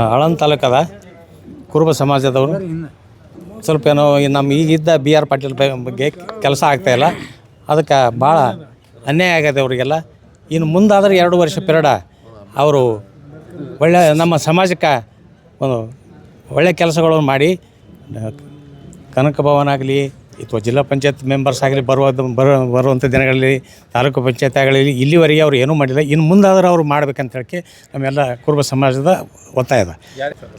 ಆಳಂದ ತಾಲೂಕದ ಕುರುಬ ಸಮಾಜದವರು. ಸ್ವಲ್ಪ ಏನೋ ನಮ್ಮ ಈಗಿದ್ದ ಬಿ ಆರ್ ಪಾಟೀಲ್ ಬಗ್ಗೆ ಕೆಲಸ ಆಗ್ತಾಯಿಲ್ಲ ಅದಕ್ಕೆ ಭಾಳ ಅನ್ಯಾಯ ಆಗಿದೆ ಅವರಿಗೆಲ್ಲ. ಇನ್ನು ಮುಂದಾದ್ರೆ ಎರಡು ವರ್ಷ ಪಿರಿಯಡ ಅವರು ಒಳ್ಳೆ ನಮ್ಮ ಸಮಾಜಕ್ಕೆ ಒಂದು ಒಳ್ಳೆ ಕೆಲಸಗಳನ್ನು ಮಾಡಿ ಕನಕ ಭವನ ಆಗಲಿ ಅಥವಾ ಜಿಲ್ಲಾ ಪಂಚಾಯತ್ ಮೆಂಬರ್ಸ್ ಆಗಲಿ ಬರುವ ಬರೋ ಬರುವಂಥ ದಿನಗಳಲ್ಲಿ ತಾಲೂಕು ಪಂಚಾಯತ್ ಆಗಲಿ ಇಲ್ಲಿವರೆಗೆ ಅವ್ರು ಏನೂ ಮಾಡಿಲ್ಲ. ಇನ್ನು ಮುಂದಾದರೂ ಅವ್ರು ಮಾಡ್ಬೇಕಂತ ಹೇಳಕ್ಕೆ ನಮ್ಮೆಲ್ಲ ಕುರುಬ ಸಮಾಜದ ಒತ್ತಾಯದ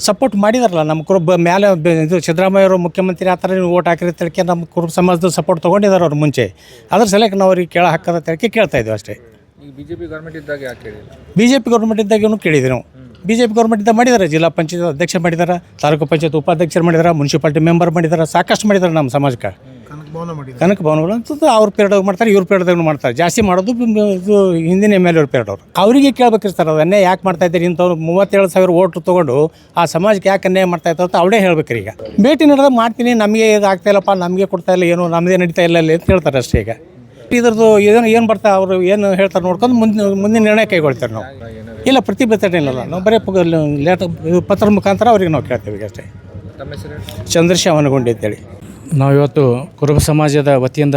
ಸಪೋರ್ಟ್ ಮಾಡಿದಾರಲ್ಲ ನಮ್ಮ ಕುರುಬ ಮೇಲೆ ಇದು ಸಿದ್ದರಾಮಯ್ಯ ಅವರು ಮುಖ್ಯಮಂತ್ರಿ ಆ ಥರ ನೀವು ಓಟ್ ಹಾಕಿರಿ ತಿಳ್ಕೆ ನಮ್ಮ ಕುರುಬ ಸಮಾಜದ ಸಪೋರ್ಟ್ ತೊಗೊಂಡಿದ್ದಾರೆ ಅವ್ರು ಮುಂಚೆ. ಅದ್ರ ಸಲಕ್ಕೆ ನಾವು ಅವ್ರಿಗೆ ಕೇಳ ಹಾಕದ ತಿಳ್ಕೆ ಕೇಳ್ತಾ ಇದ್ದೀವಿ ಅಷ್ಟೇ. ಈಗ ಬಿ ಜೆ ಪಿ ಗೌರ್ಮೆಂಟ್ ಇದ್ದಾಗ ಯಾಕೆ ಬಿ ಜೆ ಪಿ ಗೌರ್ಮೆಂಟ್ ಇದ್ದಾಗೂ ಕೇಳಿದ್ವಿ ನಾವು. ಬಿ ಜೆ ಪಿ ಗೌರ್ಮೆಂಟ್ ಇದ್ದಾಗ ಮಾಡಿದ್ದಾರೆ ಜಿಲ್ಲಾ ಪಂಚಾಯತ್ ಅಧ್ಯಕ್ಷ ಮಾಡಿದ್ದಾರೆ ತಾಲೂಕು ಪಂಚಾಯತ್ ಉಪಾಧ್ಯಕ್ಷರು ಮಾಡಿದ್ದಾರೆ ಮುನ್ಸಿಪಾಲ್ಟಿ ಮೆಂಬರ್ ಮಾಡಿದ್ದಾರೆ ಸಾಕಷ್ಟು ಮಾಡಿದ್ದಾರೆ ನಮ್ಮ ಸಮಾಜಕ್ಕೆ. ಕನಕ ಭವನಗಳು ಅಂತ ಅವ್ರ ಪೀರಿಯಡ್ ಮಾಡ್ತಾರೆ ಇವ್ರ ಪೀರಿಯಡ್ದಾಗ ಮಾಡ್ತಾರೆ. ಜಾಸ್ತಿ ಮಾಡೋದು ಇದು ಹಿಂದಿನ ಎಂ ಎಲ್ ಎ ಪೀರಿಯಡ್ ಅವರು. ಅವರಿಗೆ ಕೇಳಬೇಕಿರ್ತಾರೆ ಅದನ್ನೇ ಯಾಕೆ ಮಾಡ್ತಾ ಇದ್ದೀರಿ ಇಂಥವ್ರು? ಮೂವತ್ತೇಳು ಸಾವಿರ ಓಟ್ ತಗೊಂಡು ಆ ಸಮಾಜಕ್ಕೆ ಯಾಕೆ ಅನ್ಯಾಯ ಮಾಡ್ತಾ ಇದ್ದಾರೆ ಅಂತ ಅವಳೇ ಹೇಳ್ಬೇಕ್ರಿ ಈಗ. ಭೇಟಿ ನಡೆದಾಗ ಮಾಡ್ತೀನಿ ನಮಗೆ ಇದು ಆಗ್ತಾ ಇಲ್ಲಪ್ಪ ನಮಗೆ ಕೊಡ್ತಾ ಇಲ್ಲ ಏನು ನಮ್ಮದೇ ನಡೀತಾ ಇಲ್ಲ ಅಲ್ಲಿ ಅಂತ ಹೇಳ್ತಾರೆ ಅಷ್ಟೇ ಈಗ. ಇದ್ರದ್ದು ಏನು ಏನು ಬರ್ತಾ ಅವರು ಏನು ಹೇಳ್ತಾರೆ ನೋಡ್ಕೊಂಡು ಮುಂದಿನ ಮುಂದಿನ ನಿರ್ಣಯ ಕೈಗೊಳ್ತಾರೆ ನಾವು. ಇಲ್ಲ ಪ್ರತಿಭಟನೆ ಇಲ್ಲ ನಾವು ಬರೀ ಲೇಟ್ ಪತ್ರದ ಪತ್ರ ಮುಖಾಂತರ ಅವ್ರಿಗೆ ನಾವು ಕೇಳ್ತೇವೆ ಈಗ ಅಷ್ಟೇ. ಹೆಸರು ಅಂತೇಳಿ. ನಾವಿವತ್ತು ಕುರುಬ ಸಮಾಜದ ವತಿಯಿಂದ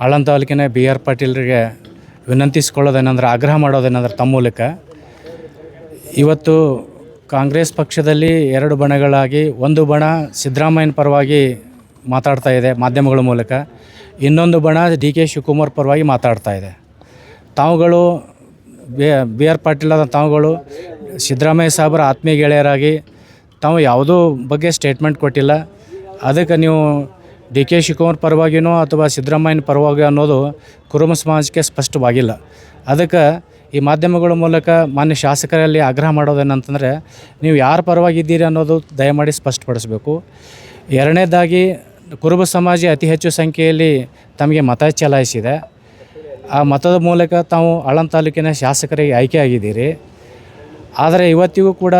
ಆಳಂದ ತಾಲೂಕಿನ ಬಿ ಆರ್ ಪಾಟೀಲ್ರಿಗೆ ವಿನಂತಿಸ್ಕೊಳ್ಳೋದೇನೆಂದ್ರೆ, ಆಗ್ರಹ ಮಾಡೋದೇನೆಂದ್ರೆ ತಮ್ಮ ಮೂಲಕ ಇವತ್ತು ಕಾಂಗ್ರೆಸ್ ಪಕ್ಷದಲ್ಲಿ ಎರಡು ಬಣಗಳಾಗಿ, ಒಂದು ಬಣ ಸಿದ್ದರಾಮಯ್ಯನ ಪರವಾಗಿ ಮಾತಾಡ್ತಾ ಇದೆ ಮಾಧ್ಯಮಗಳ ಮೂಲಕ, ಇನ್ನೊಂದು ಬಣ ಡಿ ಕೆ ಶಿವಕುಮಾರ್ ಪರವಾಗಿ ಮಾತಾಡ್ತಾ ಇದೆ. ತಾವುಗಳು, ಬಿ ಬಿ ಆರ್ ಪಾಟೀಲ್ ಆದ ತಾವುಗಳು, ಸಿದ್ದರಾಮಯ್ಯ ಸಾಹೇಬರ ಆತ್ಮೀಯ ಗೆಳೆಯರಾಗಿ, ತಾವು ಯಾವುದೂ ಬಗ್ಗೆ ಸ್ಟೇಟ್ಮೆಂಟ್ ಕೊಟ್ಟಿಲ್ಲ. ಅದಕ್ಕೆ ನೀವು ಡಿ ಕೆ ಶಿವಕುಮಾರ್ ಪರವಾಗಿನೋ ಅಥವಾ ಸಿದ್ದರಾಮಯ್ಯನ ಪರವಾಗಿ ಅನ್ನೋದು ಕುರುಮ ಸಮಾಜಕ್ಕೆ ಸ್ಪಷ್ಟವಾಗಿಲ್ಲ. ಅದಕ್ಕೆ ಈ ಮಾಧ್ಯಮಗಳ ಮೂಲಕ ಮಾನ್ಯ ಶಾಸಕರಲ್ಲಿ ಆಗ್ರಹ ಮಾಡೋದೇನಂತಂದರೆ ನೀವು ಯಾರ ಪರವಾಗಿದ್ದೀರಿ ಅನ್ನೋದು ದಯಮಾಡಿ ಸ್ಪಷ್ಟಪಡಿಸಬೇಕು. ಎರಡನೇದಾಗಿ ಕುರುಬ ಸಮಾಜ ಅತಿ ಹೆಚ್ಚು ಸಂಖ್ಯೆಯಲ್ಲಿ ತಮಗೆ ಮತ ಚಲಾಯಿಸಿದೆ. ಆ ಮತದ ಮೂಲಕ ತಾವು ಆಳಂ ತಾಲೂಕಿನ ಶಾಸಕರಿಗೆ ಆಯ್ಕೆಯಾಗಿದ್ದೀರಿ. ಆದರೆ ಇವತ್ತಿಗೂ ಕೂಡ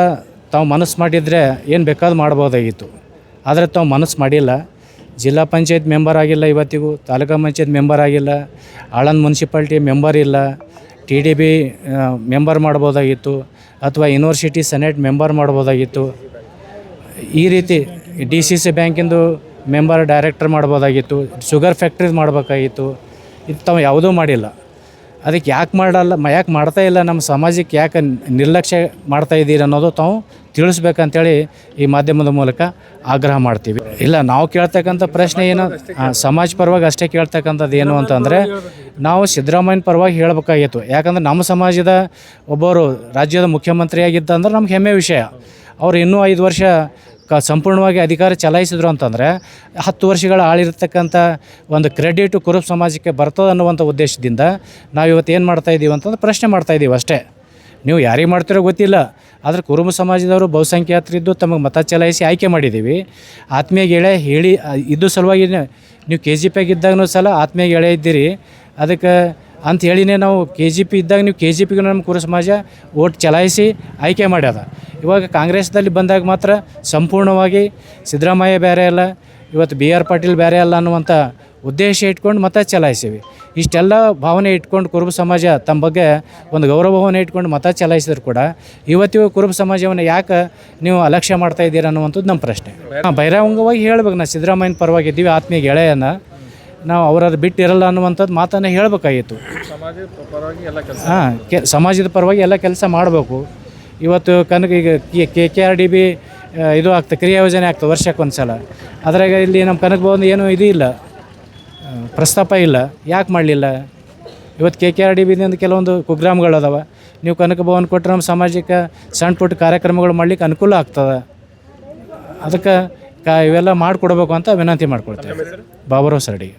ತಾವು ಮನಸ್ಸು ಮಾಡಿದರೆ ಏನು ಬೇಕಾದ್ರೂ ಮಾಡ್ಬೋದಾಗಿತ್ತು ಆದರೆ ತಾವು ಮನಸ್ಸು ಮಾಡಿಲ್ಲ. ಜಿಲ್ಲಾ ಪಂಚಾಯತ್ ಮೆಂಬರ್ ಆಗಿಲ್ಲ ಇವತ್ತಿಗೂ, ತಾಲೂಕಾ ಪಂಚಾಯತ್ ಮೆಂಬರ್ ಆಗಿಲ್ಲ ಆಳಂದ್ ಮುನ್ಸಿಪಾಲ್ಟಿ ಮೆಂಬರ್ ಇಲ್ಲ, ಟಿ ಡಿ ಬಿ ಮೆಂಬರ್ ಮಾಡ್ಬೋದಾಗಿತ್ತು, ಅಥವಾ ಯೂನಿವರ್ಸಿಟಿ ಸೆನೆಟ್ ಮೆಂಬರ್ ಮಾಡ್ಬೋದಾಗಿತ್ತು. ಈ ರೀತಿ ಡಿ ಸಿ ಸಿ ಬ್ಯಾಂಕಿಂದು ಮೆಂಬರ್ ಡೈರೆಕ್ಟರ್ ಮಾಡ್ಬೋದಾಗಿತ್ತು, ಶುಗರ್ ಫ್ಯಾಕ್ಟ್ರೀಸ್ ಮಾಡಬೇಕಾಗಿತ್ತು, ಇದು ತಾವು ಯಾವುದೂ ಮಾಡಿಲ್ಲ. ಅದಕ್ಕೆ ಯಾಕೆ ಮಾಡಲ್ಲ ಯಾಕೆ ಮಾಡ್ತಾ ಇಲ್ಲ, ನಮ್ಮ ಸಮಾಜಕ್ಕೆ ಯಾಕೆ ನಿರ್ಲಕ್ಷ್ಯ ಮಾಡ್ತಾ ಇದ್ದೀರಿ ಅನ್ನೋದು ತಾವು ತಿಳಿಸ್ಬೇಕಂತೇಳಿ ಈ ಮಾಧ್ಯಮದ ಮೂಲಕ ಆಗ್ರಹ ಮಾಡ್ತೀವಿ. ಇಲ್ಲ, ನಾವು ಕೇಳ್ತಕ್ಕಂಥ ಪ್ರಶ್ನೆ ಏನು ಸಮಾಜ ಪರವಾಗಿ ಅಷ್ಟೇ ಕೇಳ್ತಕ್ಕಂಥದ್ದು ಏನು ಅಂತಂದರೆ, ನಾವು ಸಿದ್ದರಾಮಯ್ಯನ ಪರವಾಗಿ ಹೇಳಬೇಕಾಗಿತ್ತು. ಯಾಕಂದ್ರೆ ನಮ್ಮ ಸಮಾಜದ ಒಬ್ಬರು ರಾಜ್ಯದ ಮುಖ್ಯಮಂತ್ರಿಯಾಗಿದ್ದ ಅಂದ್ರೆ ನಮ್ಗೆ ಹೆಮ್ಮೆ ವಿಷಯ. ಅವ್ರು ಇನ್ನೂ ಐದು ವರ್ಷ ಕ ಸಂಪೂರ್ಣವಾಗಿ ಅಧಿಕಾರ ಚಲಾಯಿಸಿದ್ರು ಅಂತಂದರೆ ಹತ್ತು ವರ್ಷಗಳ ಆಳಿರ್ತಕ್ಕಂಥ ಒಂದು ಕ್ರೆಡಿಟ್ ಕುರುಬ ಸಮಾಜಕ್ಕೆ ಬರ್ತದೆ ಅನ್ನುವಂಥ ಉದ್ದೇಶದಿಂದ ನಾವು ಇವತ್ತು ಏನು ಮಾಡ್ತಾ ಇದ್ದೀವಿ ಅಂತಂದ್ರೆ ಪ್ರಶ್ನೆ ಮಾಡ್ತಾ ಇದ್ದೀವಿ ಅಷ್ಟೇ. ನೀವು ಯಾರಿಗೆ ಮಾಡ್ತಿರೋ ಗೊತ್ತಿಲ್ಲ. ಆದರೆ ಕುರುಬ ಸಮಾಜದವರು ಬಹುಸಂಖ್ಯಾತರಿದ್ದು ತಮಗೆ ಮತ ಚಲಾಯಿಸಿ ಆಯ್ಕೆ ಮಾಡಿದ್ದೀವಿ ಆತ್ಮೀಯ ಗೆಳೆ ಹೇಳಿ ಇದು ಸಲುವಾಗಿ ನೀವು ಕೆ ಜಿ ಪಿಯಾಗ ಸಲ ಆತ್ಮೀಯ ಗೆಳೆ ಇದ್ದೀರಿ. ಅದಕ್ಕೆ ಅಂತ ಹೇಳಿನೇ ನಾವು ಕೆ ಜಿ ಪಿ ಇದ್ದಾಗ ನೀವು ಕೆ ಜಿ ಪಿಗೆ ನಮ್ಮ ಕುರು ಸಮಾಜ ಓಟ್ ಚಲಾಯಿಸಿ ಆಯ್ಕೆ ಮಾಡ್ಯದ. ಇವಾಗ ಕಾಂಗ್ರೆಸ್ದಲ್ಲಿ ಬಂದಾಗ ಮಾತ್ರ ಸಂಪೂರ್ಣವಾಗಿ ಸಿದ್ದರಾಮಯ್ಯ ಬೇರೆ ಅಲ್ಲ ಇವತ್ತು ಬಿ ಆರ್ ಪಾಟೀಲ್ ಬೇರೆ ಅಲ್ಲ ಅನ್ನುವಂಥ ಉದ್ದೇಶ ಇಟ್ಕೊಂಡು ಮತ ಚಲಾಯಿಸಿವಿ. ಇಷ್ಟೆಲ್ಲ ಭಾವನೆ ಇಟ್ಕೊಂಡು ಕುರುಬ ಸಮಾಜ ತಮ್ಮ ಬಗ್ಗೆ ಒಂದು ಗೌರವ ಭಾವನೆ ಇಟ್ಕೊಂಡು ಮತ ಚಲಾಯಿಸಿದ್ರು ಕೂಡ ಇವತ್ತಿಗೂ ಕುರುಬ ಸಮಾಜವನ್ನು ಯಾಕೆ ನೀವು ಅಲಕ್ಷ್ಯ ಮಾಡ್ತಾ ಇದ್ದೀರಾ ಅನ್ನುವಂಥದ್ದು ನಮ್ಮ ಪ್ರಶ್ನೆ. ಹಾಂ ಬಹಿರಂಗವಾಗಿ ಹೇಳ್ಬೇಕು ನಾ ಸಿದ್ದರಾಮಯ್ಯನ ಪರವಾಗಿ ಇದ್ದೀವಿ ಆತ್ಮೀಯ ಗೆಳೆಯನ. ನಾವು ಅವರದ್ದು ಬಿಟ್ಟಿರಲ್ಲ ಅನ್ನುವಂಥದ್ದು ಮಾತನ್ನು ಹೇಳಬೇಕಾಗಿತ್ತು. ಸಮಾಜ ಪರವಾಗಿ ಎಲ್ಲ ಕೆಲಸ ಹಾಂ ಕೆ ಸಮಾಜದ ಪರವಾಗಿ ಎಲ್ಲ ಕೆಲಸ ಮಾಡಬೇಕು. ಇವತ್ತು ಕನಕ ಈಗ K K R D B ಇದು ಆಗ್ತದೆ ಕ್ರಿಯಾಯೋಜನೆ ಆಗ್ತದೆ ವರ್ಷಕ್ಕೆ ಒಂದು ಸಲ ಅದ್ರಾಗ ಇಲ್ಲಿ ನಮ್ಮ ಕನಕ ಭವನ ಏನೂ ಇದು ಇಲ್ಲ. ಪ್ರಸ್ತಾಪ ಇಲ್ಲ. ಯಾಕೆ ಮಾಡಲಿಲ್ಲ? ಇವತ್ತು ಕೆ ಕೆ ಆರ್ ಡಿ ಬಿದಿಂದ ಕೆಲವೊಂದು ಕುಗ್ರಾಮಗಳು ಅದಾವೆ. ನೀವು ಕನಕ ಭವನ ಕೊಟ್ಟರೆ ನಮ್ಮ ಸಾಮಾಜಿಕ ಸಣ್ಣ ಪುಟ್ಟ ಕಾರ್ಯಕ್ರಮಗಳು ಮಾಡ್ಲಿಕ್ಕೆ ಅನುಕೂಲ ಆಗ್ತದೆ. ಅದಕ್ಕೆ ಕ ಇವೆಲ್ಲ ಮಾಡಿಕೊಡ್ಬೇಕು ಅಂತ ವಿನಂತಿ ಮಾಡ್ಕೊಳ್ತೇವೆ. ಬಾಬುರಾವ್ ಸರ್ಡಿ